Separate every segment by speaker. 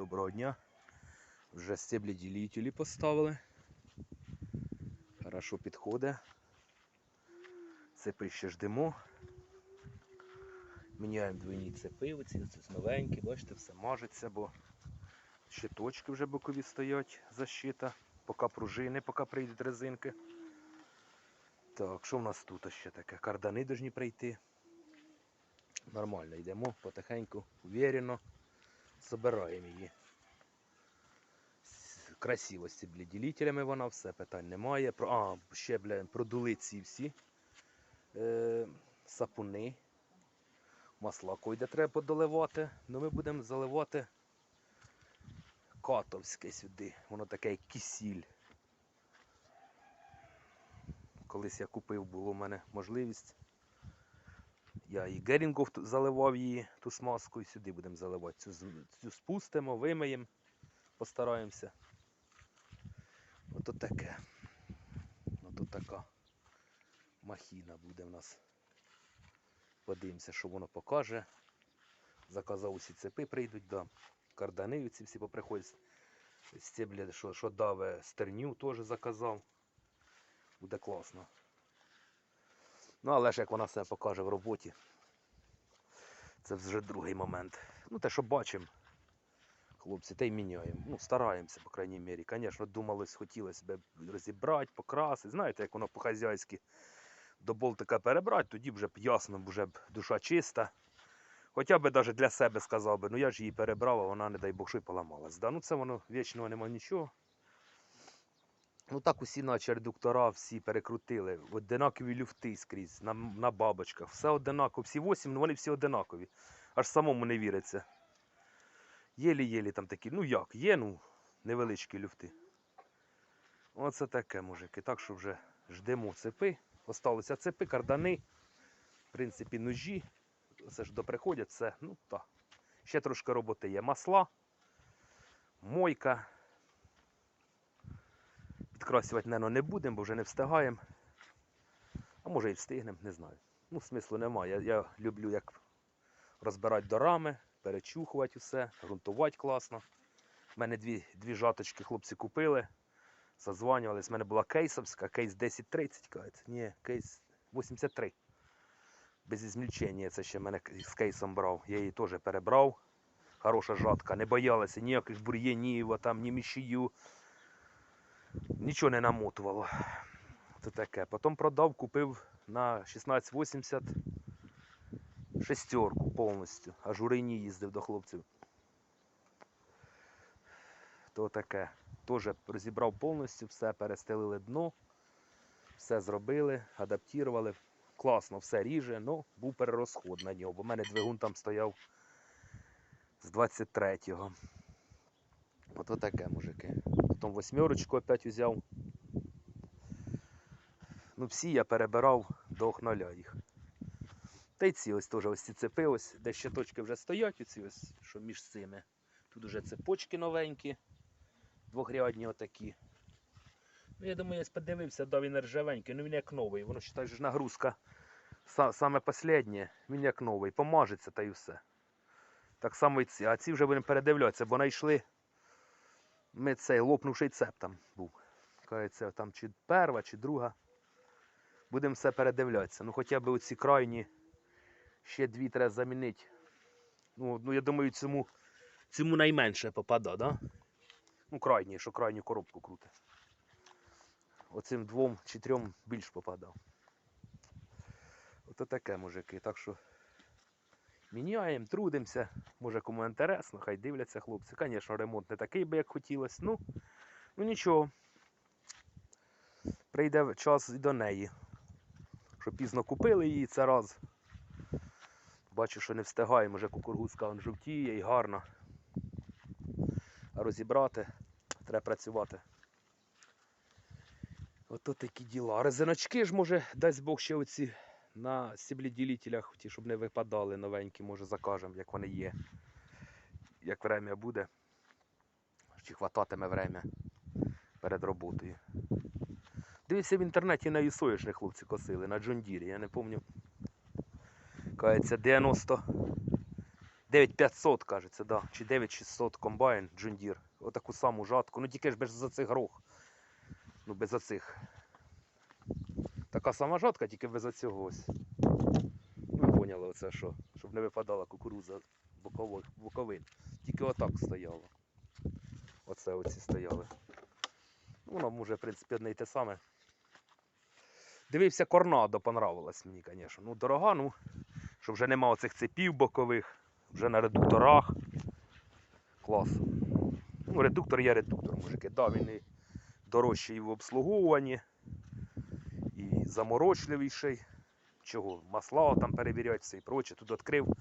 Speaker 1: Доброго дня. Вже стеблі поставили. Хорошо підходить. Цепи ще ждемо. Міняємо двойні цепи, оці оці новенькі, бачите, все мажеться, бо ще точки вже бокові стоять защита. Поки пружини, поки прийдуть резинки. Так, що в нас тут ще таке? Кардани повинні прийти. Нормально йдемо потихеньку, уверенно. Собираємо її. Красиво з ділителями вона, все, питань немає. Про, а, ще, бля, продули ці всі е, сапуни. Масла койде треба подоливати. Ну ми будемо заливати катовське сюди. Воно таке як кисіль. Колись я купив, було в мене можливість. Я і Герінгов заливав її, ту смазку, і сюди будемо заливати. Цю, цю спустимо, вимиємо, постараємося. Ото таке. Ото така махіна буде в нас. Подивимося, що воно покаже. Заказав усі цепи прийдуть, да. Кардани ці всі поприходять. Стебля, що, що даве стерню, теж заказав. Буде класно. Ну, але ж як вона себе покаже в роботі, це вже другий момент. Ну, те, що бачимо, хлопці, те й міняємо. Ну, стараємося, по крайній мірі. Звісно, думалось, хотілося б розібрати, покрасити. Знаєте, як воно по-хазяйськи до болтика перебрати, тоді вже б ясно, вже б душа чиста. Хоча б навіть для себе сказав би, ну я ж її перебрав, а вона, не дай Бог, що й поламалась. Да? Ну це воно вічного нема нічого. Ну так усі наче редуктора всі перекрутили. Одинакові люфти скрізь, на, на бабочках. Все одинаково. Всі 8, ну вони всі одинакові. Аж самому не віриться. Єлі-єлі там такі, ну як, є, ну, невеличкі люфти. Оце таке, мужики. Так що вже ждемо цепи. Осталися цепи, кардани, в принципі, ножі. Це ж доприходять, все, ну так. Ще трошки роботи є. Масла, мойка. Підкрасувати, мабуть, не будемо, бо вже не встигаємо. А може і встигнемо, не знаю. Ну, смислу немає. Я, я люблю як розбирати до рами, перечухувати все, грунтувати класно. У мене дві, дві жаточки хлопці купили. Зазванювались. У мене була кейсовська, кейс 1030, кажуть. Ні, кейс 83. Без ізмільчення це ще мене з кейсом брав. Я її теж перебрав. Хороша жатка. Не боялися ніяких там, ні мішію. Нічого не намотувало. Це таке. Потім продав, купив на 1680 шестерку повністю. Аж у Рейні їздив до хлопців. То таке. Теж розібрав повністю, все перестелили дно, все зробили, адаптували. Класно, все ріже, ну був перерозход на нього, бо в мене двигун там стояв з 23-го. Ото таке, мужики. Потім восьмерочку опять взяв. Ну, всі я перебирав до ноля їх. Та й ці ось теж ось ці цепи, ось, де ще точки вже стоять, оці ось, що між цими. Тут вже цепочки новенькі, двохрядні отакі. Ну, я думаю, я подивився, да, він ржавенький, ну він як новий, воно ще ж нагрузка. Саме останнє, він як новий, помажеться та й все. Так само і ці. А ці вже будемо передивлятися, бо знайшли. Ми цей лопнувший цеп там був. Кажеться, там чи перша, чи друга. Будемо все передивлятися. Ну хоча б оці крайні ще дві треба замінити. Ну, ну я думаю, цьому, цьому найменше попада, да? Ну, крайні, що крайню коробку крути. Оцим двом чи трьом більш попадав. Ото таке, мужики. Так що міняємо, трудимося. Може кому інтересно, хай дивляться хлопці. Звісно, ремонт не такий би, як хотілося. Ну, ну нічого. Прийде час і до неї. Що пізно купили її це раз. Бачу, що не встигаємо, вже кукургузка жовтіє і гарна. А розібрати треба працювати. Ото такі діла. Резиночки ж може, дасть Бог ще оці на стебліділітелях, ті, щоб не випадали новенькі, може закажемо, як вони є. Як время буде. Чи хвататиме время перед роботою. Дивіться в інтернеті на Ісоєшних хлопці косили, на Джондірі, я не пам'ятаю. Кається 90 9500, кажеться, да. Чи 9600 комбайн Deere. Отаку саму жатку. Ну тільки ж без оцих грох. Ну без оцих. Така сама жатка, тільки без оцього ось. Ну поняли оце що. Щоб не випадала кукурудза боковин. Тільки отак стояло. Оце оці стояли. Ну, воно може, в принципі, одне й те саме. Дивився, Корнадо понравилась мені, звісно. Ну, дорога, ну, що вже нема оцих цепів бокових, вже на редукторах. Клас. Ну, редуктор є редуктор, мужики. Да, він і дорожчий в обслуговуванні, заморочливіший. Чого? Масла там перевіряють все і проче. Тут відкрив,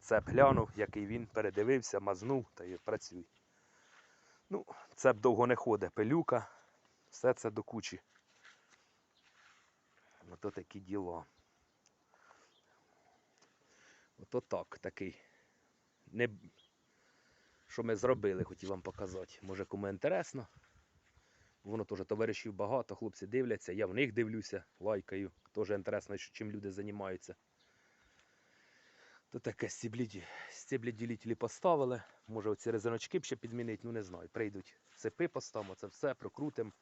Speaker 1: цеп глянув, який він передивився, мазнув та й працюй. Ну, цеп довго не ходить, пилюка, все це до кучі. Ото такі діла. Ото так, такий. Не... Що ми зробили, хотів вам показати. Може кому інтересно. Воно теж товаришів багато, хлопці дивляться, я в них дивлюся, лайкаю. Теж інтересно, чим люди займаються. То таке стеблі, стеблі ділітелі поставили. Може оці резиночки б ще підмінити, ну не знаю. Прийдуть цепи поставимо, це все, прокрутимо.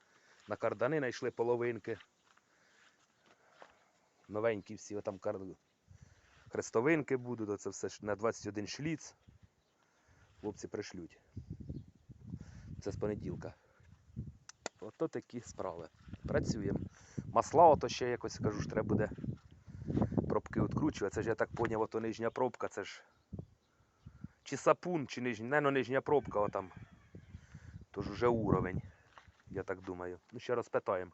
Speaker 1: На кардани знайшли половинки. Новенькі всі отам кар... хрестовинки будуть, оце все на 21 шліц. Хлопці пришлють. Це з понеділка. Ото такі справи. Працюємо. Масла ото ще якось кажу, ж треба буде пробки відкручувати. Це ж я так поняв, ото нижня пробка, це ж. Чи сапун, чи нижня, не, ну, нижня пробка отам. Тож вже уровень, я так думаю. Ну ще раз питаємо.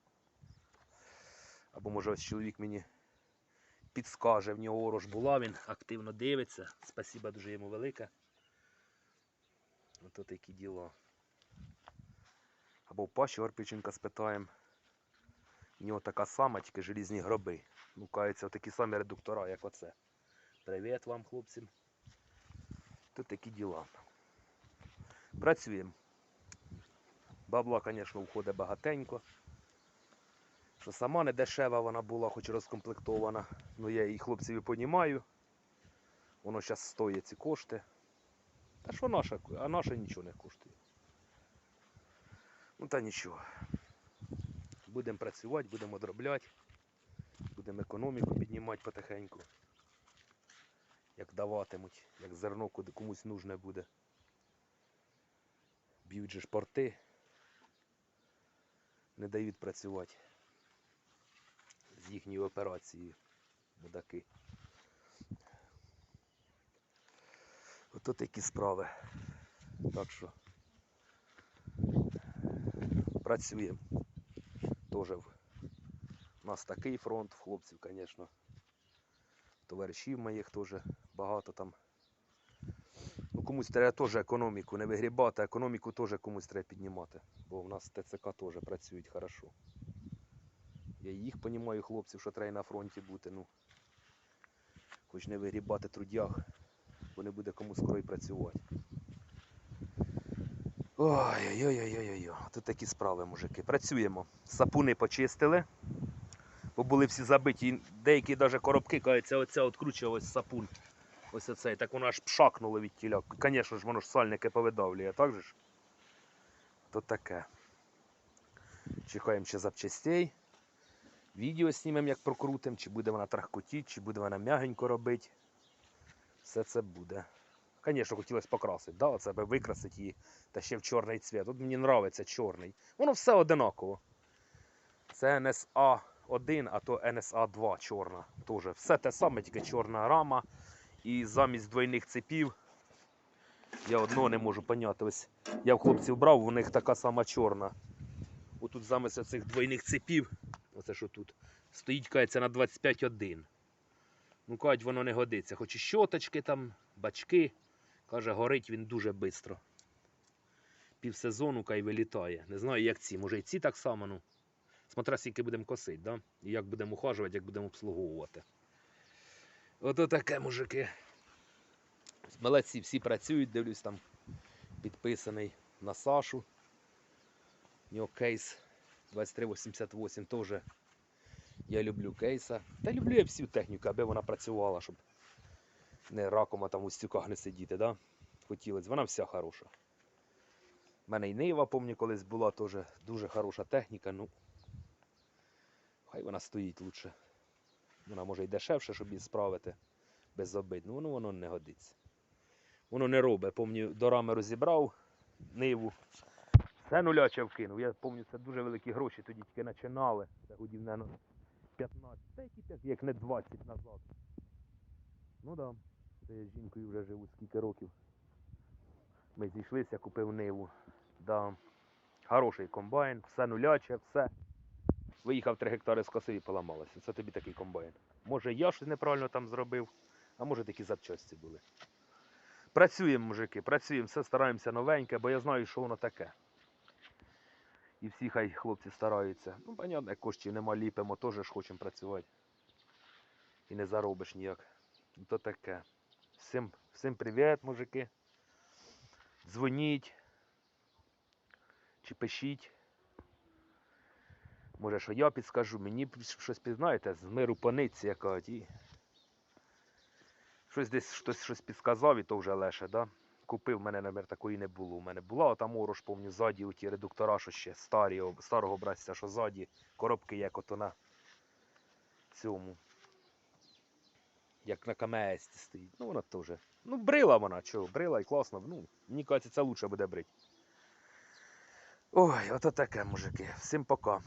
Speaker 1: Або може ось чоловік мені підскаже, в нього орош була, він активно дивиться. Спасіба дуже йому велике. Ото такі діла. Або в Паші Орпиченка спитаємо. У нього така сама, тільки желізні гроби. Ну, каються такі самі редуктора, як оце. Привіт вам, хлопцям. Тут такі діла. Працюємо. Бабла, звісно, входить багатенько. Що сама не дешева вона була, хоч розкомплектована. Ну я її хлопців і понімаю. Воно зараз стоїть ці кошти. Та що наша, а наша нічого не коштує. Ну та нічого. Будемо працювати, будемо одробляти, будемо економіку піднімати потихеньку. Як даватимуть, як зерно куди комусь нужне буде. Б'ють же ж порти. Не дають працювати з їхньої операції мудаки. Ото такі справи. Так що працюємо. Тоже в у нас такий фронт, в хлопців, звісно. Товаришів моїх теж багато там. Ну, комусь треба теж економіку не вигрібати, економіку теж комусь треба піднімати. Бо в нас ТЦК теж працюють хорошо. Я їх розумію, хлопців, що треба на фронті бути. Ну, хоч не вигрібати трудях, бо не буде кому скоро й працювати. Ой-ой-ой-ой-ой-ой. Тут такі справи, мужики. Працюємо. Сапуни почистили. Бо були всі забиті. Деякі навіть коробки, кажуться, оця откручувалась сапун. Ось оцей. Так воно аж пшакнуло від тіля. Звісно ж, воно ж сальники повидавлює, так же ж? То таке. Чекаємо ще запчастей. Відео знімемо, як прокрутимо, чи буде вона трахкотіти, чи буде вона м'ягенько робити. Все це буде. Звісно, хотілося покрасити, да? оце викрасити її та ще в чорний цвіт. От мені подобається чорний. Воно все одинаково. Це NSA 1, а то NSA 2 чорна. Тоже. Все те саме, тільки чорна рама. І замість двойних цепів я одного не можу поняти. Ось я в хлопців брав, у них така сама чорна. Отут замість цих двойних цепів, оце що тут, стоїть кається на 25,1. Ну, кажуть, воно не годиться. Хоч і щоточки там, бачки. Каже, горить він дуже швидко. Півсезону кай вилітає. Не знаю, як ці. Може і ці так само, ну. Смотря скільки будемо косити, да? І як будемо ухажувати, як будемо обслуговувати. Ото таке, мужики. Молодці, всі працюють, дивлюсь там підписаний на Сашу. У нього кейс 2388 теж. Я люблю кейса. Та люблю я всю техніку, аби вона працювала, щоб не раком, а там у стюках не сидіти, да? Хотілося. Вона вся хороша. У мене і Нива, пам'ятаю, колись була теж дуже хороша техніка, ну. Хай вона стоїть лучше. Вона може й дешевше, щоб її справити без обид. Ну воно воно не годиться. Воно не робить. Помню, до рами розібрав ниву. Все нуляче вкинув. Я пам'ятаю, це дуже великі гроші, тоді тільки починали. Це годів, наверное, 15, та 5, як не 20 назад. Ну да. Це з жінкою вже живу скільки років. Ми зійшлися, купив ниву. Да. Хороший комбайн, все нуляче, все. Виїхав 3 гектари скосив і поламалося. Це тобі такий комбайн. Може я щось неправильно там зробив, а може такі запчасті були. Працюємо, мужики, працюємо, все стараємося новеньке, бо я знаю, що воно таке. І всі хай хлопці стараються. Ну, понятно, коштів нема, ліпимо, теж хочемо працювати. І не заробиш ніяк. То таке. Всім, всім привіт, мужики. Дзвоніть. Чи пишіть. Може, що я підскажу, мені щось пізнаєте, з миру пониці яка. І... Щось десь хтось щось підсказав, і то вже леше, да? Купив, мене, наприклад, такої не було. У мене була там орош, помню, ззаді у ті редуктора, що ще старі, старого братця, що ззаді, коробки як ото на цьому. Як на КМС стоїть. Ну вона теж. Ну, брила вона, чого, брила і класно. Ну, мені кажеться, це лучше буде брити. Ой, ото таке, мужики. Всім пока.